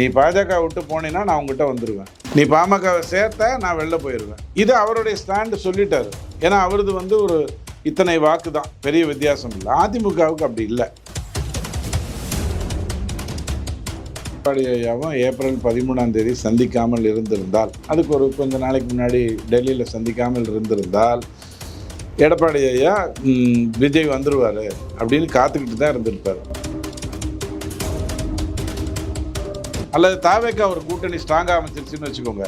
நீ பாஜக விட்டு போனீன்னா நான் உங்ககிட்ட வந்துடுவேன் நீ பாமகவை சேர்த்த நான் வெளில போயிடுவேன் இது அவருடைய ஸ்டாண்டு சொல்லிட்டாரு. ஏன்னா அவரது வந்து ஒரு இத்தனை வாக்கு தான் பெரிய வித்தியாசம் இல்லை. அதிமுகவுக்கு அப்படி இல்லை. எடப்பாடி ஐயாவும் ஏப்ரல் பதிமூணாம் தேதி சந்திக்காமல் இருந்திருந்தால் அதுக்கு ஒரு கொஞ்ச நாளைக்கு முன்னாடி டெல்லியில் சந்திக்காமல் இருந்திருந்தால் எடப்பாடி ஐயா விஜய் வந்துடுவார் அப்படின்னு காத்துக்கிட்டு தான் இருந்திருப்பார். அல்லது தாவேக்கா ஒரு கூட்டணி ஸ்ட்ராங்காக அமைச்சிருச்சுன்னு வச்சுக்கோங்க.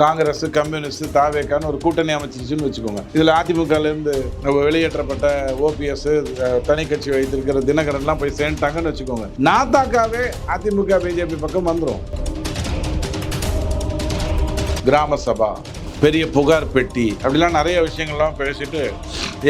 காங்கிரஸ் கம்யூனிஸ்ட் தாவேக்கான்னு ஒரு கூட்டணி அமைச்சிருச்சுன்னு வச்சுக்கோங்க. இதில் அதிமுகலேருந்து வெளியேற்றப்பட்ட ஓபிஎஸ் தனி கட்சி வைத்திருக்கிற தினகரன்லாம் போய் சேர்ந்துட்டாங்கன்னு வச்சுக்கோங்க. நாத்தாக்காவே அதிமுக பிஜேபி பக்கம் வந்துடும் கிராம சபா பெரிய புகார் பெட்டி அப்படிலாம் நிறைய விஷயங்கள்லாம் பேசிட்டு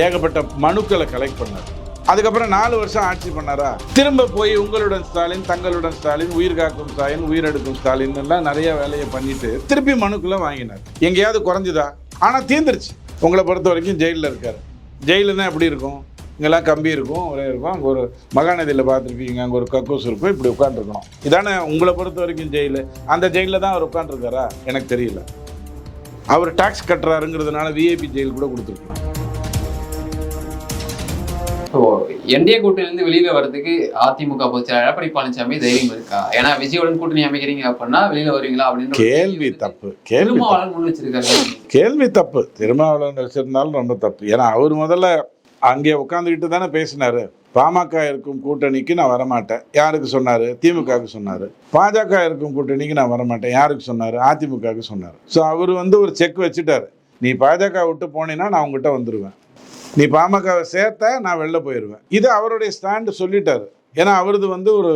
ஏகப்பட்ட மனுக்களை கலெக்ட் பண்ணார். அதுக்கப்புறம் நாலு வருஷம் ஆட்சி பண்ணாரா? திரும்ப போய் உங்களுடன் ஸ்டாலின் தங்களுடன் ஸ்டாலின் உயிர் காக்கும் ஸ்டாலின் உயிரெடுக்கும் ஸ்டாலின் எல்லாம் நிறைய வேலையை பண்ணிட்டு திருப்பி மனுக்குள்ள வாங்கினார். எங்கேயாவது குறைஞ்சுதா? ஆனால் தீர்ந்துருச்சு. உங்களை பொறுத்த வரைக்கும் ஜெயிலில் இருக்கார். ஜெயிலு தான் எப்படி இருக்கும்? இங்கெல்லாம் கம்பி இருக்கும் ஒரே இருக்கும். அங்கே ஒரு மகாநதியில் பார்த்துருப்பீங்க அங்கே ஒரு கக்கூஸ் இருக்கும். இப்படி உட்காந்துருக்கணும் இதானே உங்களை பொறுத்த வரைக்கும் ஜெயிலு. அந்த ஜெயிலில் தான் அவர் உட்காந்துருக்காரா எனக்கு தெரியல. அவர் டாக்ஸ் கட்டுறாருங்கிறதுனால விஐபி ஜெயில் கூட கொடுத்துருக்கோம் ஸோ என்டிஏ கூட்டணியிலிருந்து வெளியில வர்றதுக்கு அதிமுக பொதுச்செயலாளர் எடப்பாடி பழனிசாமி தைரியம் இருக்கா? ஏன்னா விஜயுடன் கூட்டணி அமைக்கிறீங்க அப்படின்னா வெளியில வருவீங்களா அப்படின்னு கேள்வி தப்பு. கேள்வி முன் வச்சிருக்காரு. கேள்வி தப்பு. திருமாவளவன் வச்சிருந்தாலும் ரொம்ப தப்பு. ஏன்னா அவர் முதல்ல அங்கே உட்காந்துக்கிட்டு தானே பேசினாரு. பாமக இருக்கும் கூட்டணிக்கு நான் வரமாட்டேன். யாருக்கு சொன்னார்? திமுகவுக்கு சொன்னார். பாஜக இருக்கும் கூட்டணிக்கு நான் வரமாட்டேன். யாருக்கு சொன்னார்? அதிமுகவுக்கு சொன்னார். ஸோ அவர் வந்து ஒரு செக் வச்சுட்டாரு. நீ பாஜக விட்டு போனீன்னா நான் உங்ககிட்ட வந்துடுவேன் நீ பாமகவை சேர்த்த நான் வெளில போயிடுவேன் இது அவருடைய ஸ்டாண்டு சொல்லிட்டாரு. ஏன்னா அவரது வந்து ஒரு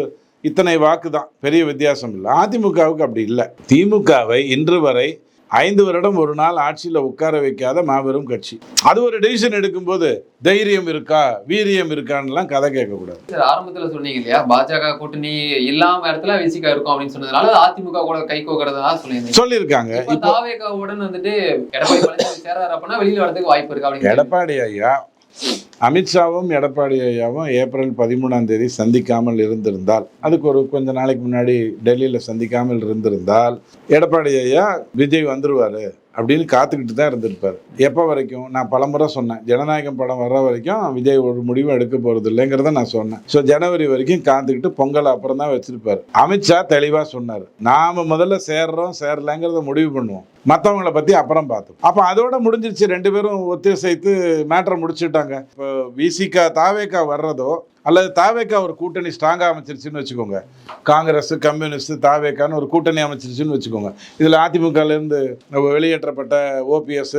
இத்தனை வாக்கு தான் பெரிய வித்தியாசம் இல்லை. அதிமுகவுக்கு அப்படி இல்லை. திமுகவை இன்று வரை ஐந்து வருடம் ஒரு நாள் ஆட்சியில் உட்கார வைக்காத மாபெரும் கட்சி. அது ஒரு டெசிஷன் எடுக்கும்போது தைரியம் இருக்கா வீரியம் இருக்கான்னுலாம் கதை கேட்கக்கூடாது. சார் ஆரம்பத்துல சொன்னீங்க இல்லையா? பாஜக கூட்டணி இல்லாம இடத்துல விசிகா இருக்கும் அப்படின்னு சொன்னதுனால அதிமுக கூட கை கோக்கிறதா சொல்லியிருந்தீங்க. சொல்லியிருக்காங்க. தாவேகாவுடன் வந்துட்டு எடப்பாடி பழனிசாமி சேராரு அப்படின்னா வெளியில வரதுக்கு வாய்ப்பு இருக்கு அப்படின்னு எடப்பாடி ஐயா அமித்ஷாவும் எடப்பாடி ஐயாவும் ஏப்ரல் பதிமூணாம் தேதி சந்திக்காமல் இருந்திருந்தால் அதுக்கு ஒரு கொஞ்ச நாளைக்கு முன்னாடி டெல்லியில் சந்திக்காமல் இருந்திருந்தால் எடப்பாடி ஐயா விஜய் வந்துருவாரு. அப்படின்னு காத்துக்கிட்டு தான் இருந்திருப்பார். எப்போ வரைக்கும்? நான் பலமுறை சொன்னேன். ஜனநாயகம் படம் வர்ற வரைக்கும் விஜய் ஒரு முடிவு எடுக்க போகிறது இல்லைங்கிறத நான் சொன்னேன். ஸோ ஜனவரி வரைக்கும் காத்துக்கிட்டு பொங்கல் அப்புறம் தான் வச்சிருப்பார். அமித்ஷா தெளிவாக சொன்னார். நாம் முதல்ல சேர்றோம் சேரலைங்கிறத முடிவு பண்ணுவோம். மற்றவங்கள பற்றி அப்புறம் பார்த்தோம் அப்போ அதோட முடிஞ்சிருச்சு. ரெண்டு பேரும் ஒத்திசைத்து மேட்டரை முடிச்சுட்டாங்க. இப்போ விசிகா தாவேக்கா வர்றதோ அல்லது தாவேக்கா ஒரு கூட்டணி ஸ்ட்ராங்காக அமைச்சிருச்சுன்னு வச்சுக்கோங்க. காங்கிரஸ் கம்யூனிஸ்ட் தாவேக்கான்னு ஒரு கூட்டணி அமைச்சிருச்சுன்னு வச்சுக்கோங்க. இதில் அதிமுகலேருந்து வெளியேற்றப்பட்ட ஓபிஎஸ்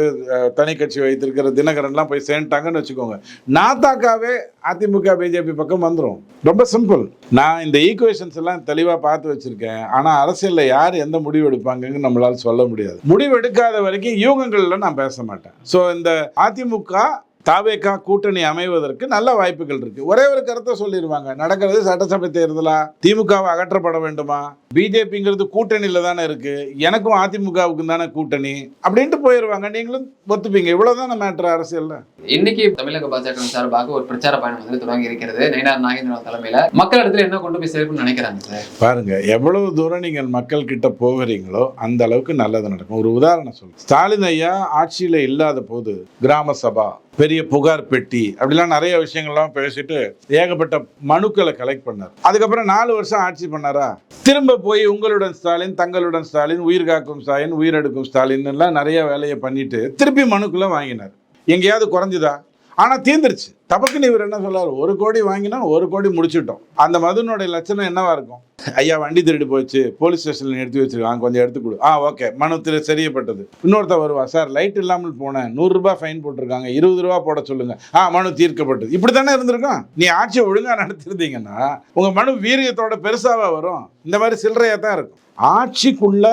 தனி கட்சி வைத்திருக்கிற தினகரன்லாம் போய் சேர்ந்துட்டாங்கன்னு வச்சுக்கோங்க. நாத்தாக்காவே அதிமுக பிஜேபி பக்கம் வந்துடும் ரொம்ப சிம்பிள் நான் இந்த ஈக்குவேஷன்ஸ் எல்லாம் தெளிவாக பார்த்து வச்சுருக்கேன். ஆனால் அரசியலில் யார் எந்த முடிவு எடுப்பாங்கன்னு நம்மளால் சொல்ல முடியாது. முடிவு எடுக்காத வரைக்கும் யூகங்களில் நான் பேச மாட்டேன். ஸோ இந்த அதிமுக தாவேக்கா கூட்டணி அமைவதற்கு நல்ல வாய்ப்புகள் இருக்கு. ஒரே ஒரு கருத்தை சொல்லிடுவாங்க நடக்கிறது சட்டசபை தேர்தலா? திமுகவை அகற்றப்பட வேண்டுமா? பிஜேபிங்கிறது கூட்டணியில தானே இருக்கு. எனக்கும் அதிமுகவுக்கும் தானே கூட்டணி? அப்படின்ட்டு போயிடுவாங்க நீங்களும் ஒத்துப்பீங்க. இவ்வளவுதானே மேட்ரு அரசியல்ல? இன்னைக்கு தமிழக பாஜக சார்பாக ஒரு பிரச்சார பயணம் வந்து தொடங்கி இருக்கிறது. நயினார் நாகேந்திரன் தலைமையில. மக்கள் இடத்துல என்ன கொண்டு போய் சேர்க்கணும்னு நினைக்கிறாங்க சார்? பாருங்க எவ்வளவு தூரம் நீங்கள் மக்கள் கிட்ட போகிறீங்களோ அந்த அளவுக்கு நல்லது நடக்கும். ஒரு உதாரணம் சொல்லு ஸ்டாலின் ஐயா ஆட்சியில இல்லாத போது கிராம சபா பெரிய புகார் பெட்டி அப்படிலாம் நிறைய விஷயங்கள்லாம் பேசிட்டு ஏகப்பட்ட மனுக்களை கலெக்ட் பண்ணார். அதுக்கப்புறம் நாலு வருஷம் ஆட்சி பண்ணாரா? திரும்ப போய் உங்களுடன் ஸ்டாலின் தங்களுடன் ஸ்டாலின் உயிர் காக்கும் ஸ்டாலின் உயிரெடுக்கும் ஸ்டாலின் எல்லாம் நிறைய வேலையை பண்ணிட்டு திருப்பி மனுக்களை வாங்கினார். எங்கேயாவது குறைஞ்சுதா? ஆனால் தீர்ந்துருச்சு தபக்குன்னு இவர் என்ன சொல்லார் ஒரு கோடி வாங்கினா ஒரு கோடி முடிச்சுட்டோம். அந்த மதுனுடைய லட்சணம் என்னவா இருக்கும்? ஐயா வண்டி திருடி போச்சு. போலீஸ் ஸ்டேஷன்ல நிறுத்தி வச்சிருக்காங்க. கொஞ்சம் எடுத்து கொடு. ஆ ஓகே. மனு திரு சரியப்பட்டது. இன்னொருத்த வருவா சார் லைட் இல்லாமல் போனேன். நூறுரூபா ஃபைன் போட்டிருக்காங்க. இருபது ரூபா போட சொல்லுங்க. ஆ மனு தீர்க்கப்பட்டது. இப்படி தானே இருந்திருக்கும்? நீ ஆட்சியை ஒழுங்காக நடத்திருந்தீங்கன்னா உங்க மனு வீரியத்தோட பெருசாவா வரும். இந்த மாதிரி சில்லறையா தான் இருக்கும். ஆட்சிக்குள்ள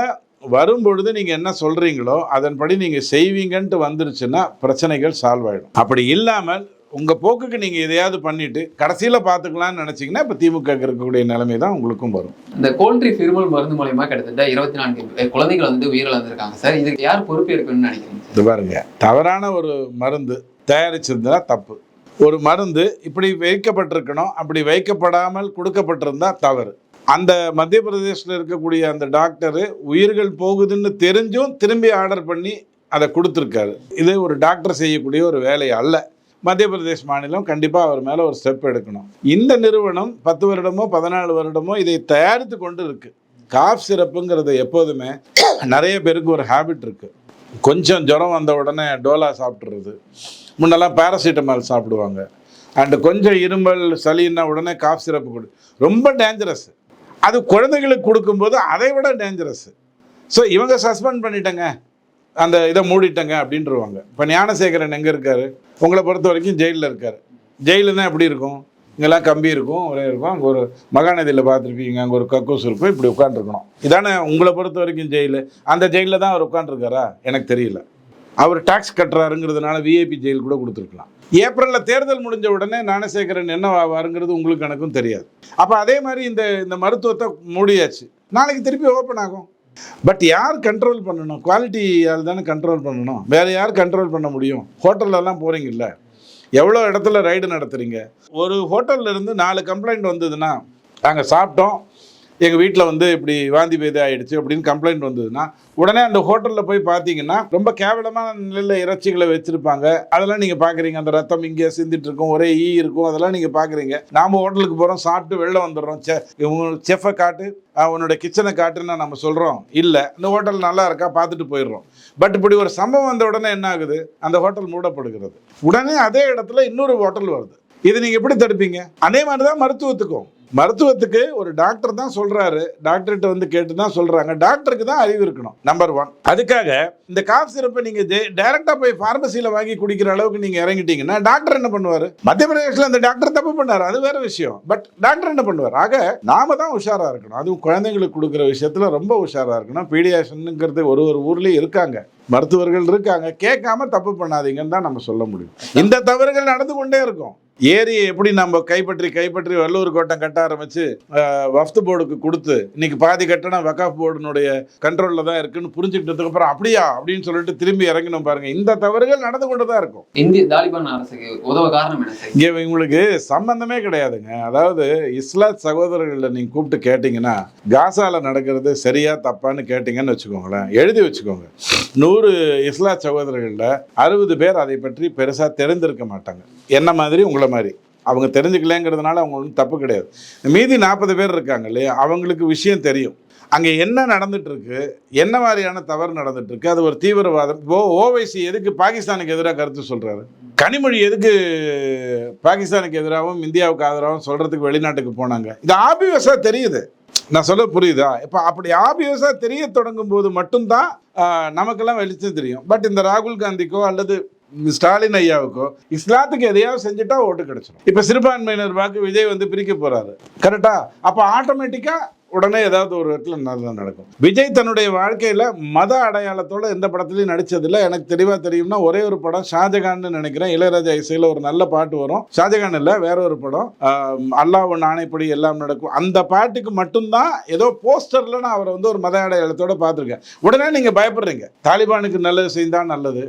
வரும்பொழுது நீங்க என்ன சொல்றீங்களோ அதன்படி நீங்க செய்வீங்கன்ட்டு வந்துருச்சுன்னா பிரச்சனைகள் சால்வ் ஆயிடும். அப்படி இல்லாமல் உங்க போக்குக்கு நீங்க எதையாவது பண்ணிட்டு கடைசியில பாத்துக்கலாம்னு நினைச்சீங்கன்னா இப்ப திமுக க்கு இருக்கக்கூடிய நிலைமை தான் உங்களுக்கும் வரும். இந்த கோல்ட்ரி ஃபிர்மல் மருந்து மூலயமா கிட்டத்தட்ட இருபத்தி நான்கு குழந்தைகள் வந்து உயிரிழந்திருக்காங்க சார். இதுக்கு யார் பொறுப்பேற்கணும்னு நினைக்கிறீங்க இது பாருங்க. தவறான ஒரு மருந்து தயாரிச்சிருந்தா தப்பு. ஒரு மருந்து இப்படி வைக்கப்பட்டிருக்கணும் அப்படி வைக்கப்படாமல் கொடுக்கப்பட்டிருந்தா தவறு. அந்த மத்திய பிரதேசில் இருக்கக்கூடிய அந்த டாக்டரு உயிர்கள் போகுதுன்னு தெரிஞ்சும் திரும்பி ஆர்டர் பண்ணி அதை கொடுத்துருக்காரு. இது ஒரு டாக்டர் செய்யக்கூடிய ஒரு வேலை அல்ல. மத்திய பிரதேஷ் மாநிலம் கண்டிப்பாக அவர் மேலே ஒரு ஸ்டெப் எடுக்கணும். இந்த நிறுவனம் பத்து வருடமோ பதினாலு வருடமோ இதை தயாரித்து கொண்டு இருக்கு. காஃப் சிறப்புங்கிறது எப்போதுமே நிறைய பேருக்கு ஒரு ஹேபிட் இருக்குது கொஞ்சம் ஜுரம் வந்த உடனே டோலா சாப்பிட்றது முன்னெல்லாம் பேராசிட்டமால் சாப்பிடுவாங்க. அண்டு கொஞ்சம் இருமல் சளின்னா உடனே காஃப் சிறப்பு கொடு. ரொம்ப டேஞ்சரஸ் அது குழந்தைகளுக்கு கொடுக்கும்போது அதை விட டேஞ்சரஸ் ஸோ இவங்க சஸ்பெண்ட் பண்ணிட்டங்க. அந்த இதை மூடிட்டங்க அப்படின்றவாங்க. இப்போ ஞானசேகரன் எங்கே இருக்கார்? உங்களை பொறுத்த வரைக்கும் ஜெயிலில் இருக்காரு. ஜெயிலுன்னா எப்படி இருக்கும்? இங்கெல்லாம் கம்பி இருக்கும் ஒரே இருக்கும். அங்கே ஒரு மகாநதியில் பார்த்துருப்பீங்க. அங்கே ஒரு கக்கூஸ் இருக்கும். இப்படி உட்காந்துருக்கணும் இதானே உங்களை பொறுத்த வரைக்கும் ஜெயிலு. அந்த ஜெயிலில் தான் அவர் உட்காந்துருக்காரா எனக்கு தெரியல. அவர் டாக்ஸ் கட்டுறாருங்கிறதுனால விஐபி ஜெயில் கூட கொடுத்துருக்கலாம். ஏப்ரலில் தேர்தல் முடிஞ்ச உடனே ஞானசேகரன் என்ன ஆவாருங்கிறது உங்களுக்கு எனக்கும் தெரியாது. அப்போ அதே மாதிரி இந்த இந்த மருத்துவத்தை மூடியாச்சு. நாளைக்கு திருப்பி ஓப்பன் ஆகும். பட் யார் கண்ட்ரோல் பண்ணணும்? குவாலிட்டி யார் தானே கண்ட்ரோல் பண்ணணும். வேறு யார் கண்ட்ரோல் பண்ண முடியும்? ஹோட்டல்லலாம் போகிறீங்கல்ல எவ்வளோ இடத்துல ரைடு நடத்துறீங்க? ஒரு ஹோட்டல்லேருந்து நாலு கம்ப்ளைண்ட் வந்ததுன்னா நாங்கள் சாப்பிட்டோம். எங்கள் வீட்டில் வந்து இப்படி வாந்தி பேதி ஆகிடுச்சு அப்படின்னு கம்ப்ளைண்ட் வந்ததுன்னா உடனே அந்த ஹோட்டலில் போய் பார்த்தீங்கன்னா ரொம்ப கேவலமான நிலையில் இறைச்சிகளை வச்சுருப்பாங்க. அதெல்லாம் நீங்கள் பார்க்குறீங்க அந்த ரத்தம் இங்கே சிந்திட்டு இருக்கும். ஒரே ஈ இருக்கும். அதெல்லாம் நீங்கள் பார்க்குறீங்க நாம் ஹோட்டலுக்கு போகிறோம் சாப்பிட்டு வெளில வந்துடுறோம். செ செஃப்பை காட்டு உன்னோட கிச்சனை காட்டுன்னு நம்ம சொல்கிறோம் இல்லை இந்த ஹோட்டல் நல்லா இருக்கா? பார்த்துட்டு போயிடுறோம். பட் இப்படி ஒரு சம்பவம் வந்த உடனே என்ன ஆகுது? அந்த ஹோட்டல் மூடப்படுகிறது. உடனே அதே இடத்துல இன்னொரு ஹோட்டல் வருது. இது நீங்கள் எப்படி தடுப்பீங்க? அதே மாதிரி தான் மருத்துவத்துக்கும். மருத்துவத்துக்கு ஒரு டாக்டர் தான் சொல்றாரு. டாக்டர்கிட்ட வந்து கேட்டு தான் சொல்றாங்க. டாக்டருக்கு தான் அறிவு இருக்கணும் நம்பர் ஒன் அதுக்காக இந்த காஃப் சிறப்பை நீங்க டைரக்டா போய் பார்மசியில வாங்கி குடிக்கிற அளவுக்கு நீங்க இறங்கிட்டீங்கன்னா டாக்டர் என்ன பண்ணுவாரு? மத்திய பிரதேசத்தில் அந்த டாக்டர் தப்பு பண்ணாரு அது வேற விஷயம். பட் டாக்டர் என்ன பண்ணுவார்? ஆக நாம தான் உஷாரா இருக்கணும். அதுவும் குழந்தைங்களுக்கு கொடுக்குற விஷயத்துல ரொம்ப உஷாரா இருக்கணும். பீடியாஷனுங்கிறது ஒரு ஒரு ஊர்லயும் இருக்காங்க. மருத்துவர்கள் இருக்காங்க. கேட்காம தப்பு பண்ணாதீங்கன்னு தான் நம்ம சொல்ல முடியும். இந்த தவறுகள் நடந்து கொண்டே இருக்கும். ஏரியை எப்படி நம்ம கைப்பற்றி கைப்பற்றி வல்லூர் கோட்டம் கட்ட ஆரம்பிச்சு வஃப்து போர்டுக்கு கொடுத்து இன்னைக்கு பாதி கட்டணம் வகாஃப் போர்டுனுடைய கண்ட்ரோல்ல தான் இருக்குன்னு புரிஞ்சுக்கிட்டதுக்கு அப்புறம் அப்படியா? அப்படின்னு சொல்லிட்டு திரும்பி இறங்கணும் பாருங்க. இந்த தவறுகள் நடந்து கொண்டு தான் இருக்கும். இந்திய தாலிபான் அரசுக்கு உதவ காரணம் இங்கே இவங்களுக்கு சம்பந்தமே கிடையாதுங்க. அதாவது இஸ்லாத் சகோதரர்களை நீங்கள் கூப்பிட்டு கேட்டிங்கன்னா காசால நடக்கிறது சரியா தப்பான்னு கேட்டிங்கன்னு வச்சுக்கோங்களேன். எழுதி வச்சுக்கோங்க. நூறு இஸ்லாத் சகோதரர்களில் அறுபது பேர் அதை பற்றி பெருசாக தெரிந்திருக்க மாட்டாங்க. என்ன மாதிரி உங்களை மாதிரி. அவங்க தெரிஞ்சுக்கலங்கிறதுனால அவங்க ஒன்றும் தப்பு கிடையாது. மீதி நாற்பது பேர் இருக்காங்க இல்லையா? அவங்களுக்கு விஷயம் தெரியும். அங்கே என்ன நடந்துட்டுருக்கு? என்ன மாதிரியான தவறு நடந்துட்டுருக்கு? அது ஒரு தீவிரவாதம். ஓ ஓவைசி எதுக்கு பாகிஸ்தானுக்கு எதிராக கருத்து சொல்கிறாரு கனிமொழி எதுக்கு பாகிஸ்தானுக்கு எதிராகவும் இந்தியாவுக்கு ஆதரவாகவும் சொல்கிறதுக்கு வெளிநாட்டுக்கு போனாங்க? இது ஆபியஸா தெரியுது. நான் சொல்ல புரியுதா? இப்போ அப்படி ஆபியஸாக தெரிய தொடங்கும் போது மட்டும்தான் நமக்கெல்லாம் வெளிச்சம் தெரியும். பட் இந்த ராகுல் காந்திக்கோ அல்லது ஸ்டாலின் ஐயாவுக்கோ இஸ்லாத்துக்கு எதையாவது செஞ்சுட்டா ஓட்டு கிடைச்சிடும் இப்போ சிறுபான்மையினர் வாக்கு விஜய் வந்து பிரிக்க போறாரு. கரெக்டா அப்போ ஆட்டோமேட்டிக்கா உடனே ஏதாவது ஒரு இடத்துல நல்லா நடக்கும். விஜய் தன்னுடைய வாழ்க்கையில மத அடையாளத்தோட எந்த படத்துலையும் நடித்ததில்லை எனக்கு தெளிவா தெரியும்னா ஒரே ஒரு படம் ஷாஜகான்னு நினைக்கிறேன். இளையராஜா இசையில ஒரு நல்ல பாட்டு வரும். ஷாஜகான் இல்ல வேற ஒரு படம். அல்லாஹ் நாணைப்படி எல்லாம் நடக்கும். அந்த பாட்டுக்கு மட்டும்தான் ஏதோ போஸ்டர்ல நான் அவரை வந்து ஒரு மத அடையாளத்தோட பார்த்துருக்கேன். உடனே நீங்க பயப்படுறீங்க. தாலிபானுக்கு நல்லது செய்தா நல்லது.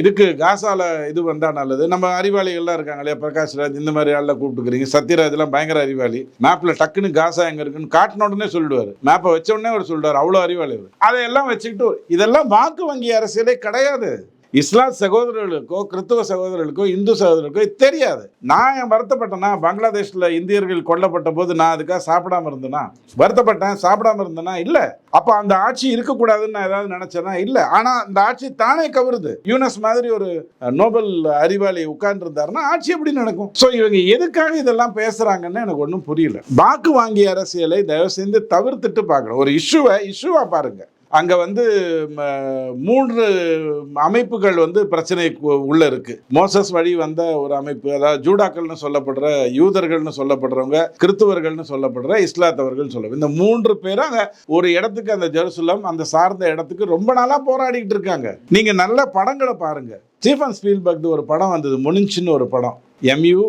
இதுக்கு காசால இது வந்தா நல்லது. நம்ம அறிவாளிகள்லாம் இருக்காங்க இல்லையா? பிரகாஷ் ராஜ் இந்த மாதிரி ஆள்லாம் கூப்பிட்டுக்கிறீங்க. சத்யராஜ் எல்லாம் பயங்கர அறிவாளி. மேப்ல டக்குன்னு காசா எங்க இருக்குன்னு காட்டினோட உடனே சொல்லிடுவார். மேப்பை வச்ச உடனே அவர் சொல்லிடுவார் அவ்வளோ அறிவாளி அதையெல்லாம் வச்சுக்கிட்டு இதெல்லாம் வாக்கு வங்கி அரசியலே கிடையாது. இஸ்லாம் சகோதரர்களுக்கோ கிறிஸ்துவ சகோதரர்களுக்கோ இந்து சகோதரர்களுக்கோ தெரியாது. நான் ஏன் வருத்தப்பட்டேன்னா பங்களாதேஷ்ல இந்தியர்கள் கொல்லப்பட்ட போது நான் அதுக்காக சாப்பிடாம இருந்தேனா? வருத்தப்பட்டேன். சாப்பிடாம இருந்தேனா? இல்லை. அப்போ அந்த ஆட்சி இருக்கக்கூடாதுன்னு நான் ஏதாவது நினச்சேன்னா இல்லை. ஆனால் அந்த ஆட்சி தானே கவருது. யூனஸ் மாதிரி ஒரு நோபல் அறிவாளி உட்கார்ந்துருந்தாருன்னா ஆட்சி எப்படி நடக்கும்? ஸோ இவங்க எதுக்காக இதெல்லாம் பேசுகிறாங்கன்னு எனக்கு ஒன்றும் புரியல. வாக்கு வாங்கிய அரசியலை தயவு செஞ்சு தவிர்த்துட்டு பார்க்கணும். ஒரு இஷ்யூவை இஷ்யூவாக பாருங்கள் அங்கே வந்து ம, மூன்று அமைப்புகள் வந்து பிரச்சனை உள்ளே இருக்குது மோசஸ் வழி வந்த ஒரு அமைப்பு அதாவது ஜூடாக்கள்னு சொல்லப்படுற யூதர்கள்னு சொல்லப்படுறவங்க கிறித்துவர்கள்னு சொல்லப்படுற இஸ்லாத்தவர்கள் சொல்ல இந்த மூன்று பேரும் அங்கே ஒரு இடத்துக்கு அந்த ஜெருசலம் அந்த சார்ந்த இடத்துக்கு ரொம்ப நாளாக போராடிக்கிட்டு இருக்காங்க. நீங்கள் நல்ல படங்களை பாருங்கள் ஸ்டீஃபன் ஸ்பீல்பர்க் ஒரு படம் வந்தது முனிஞ்சின்னு ஒரு படம். எம்யூ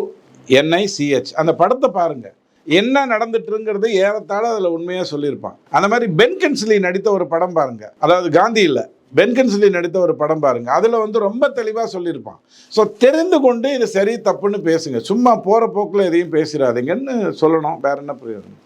என்ஐசிஹெச் அந்த படத்தை பாருங்கள் என்ன நடந்துட்டுங்கிறது ஏறத்தாழ அதில் உண்மையாக சொல்லியிருப்பான். அந்த மாதிரி பென் கின்ஸ்லி நடித்த ஒரு படம் பாருங்க. அதாவது காந்தி இல்லை. பென் நடித்த ஒரு படம் பாருங்க. அதில் வந்து ரொம்ப தெளிவாக சொல்லியிருப்பான். ஸோ தெரிந்து கொண்டு இது சரி தப்புன்னு பேசுங்க. சும்மா போகிற போக்கில் எதையும் பேசிடாதீங்கன்னு சொல்லணும். வேற என்ன பிரயோஜனம்?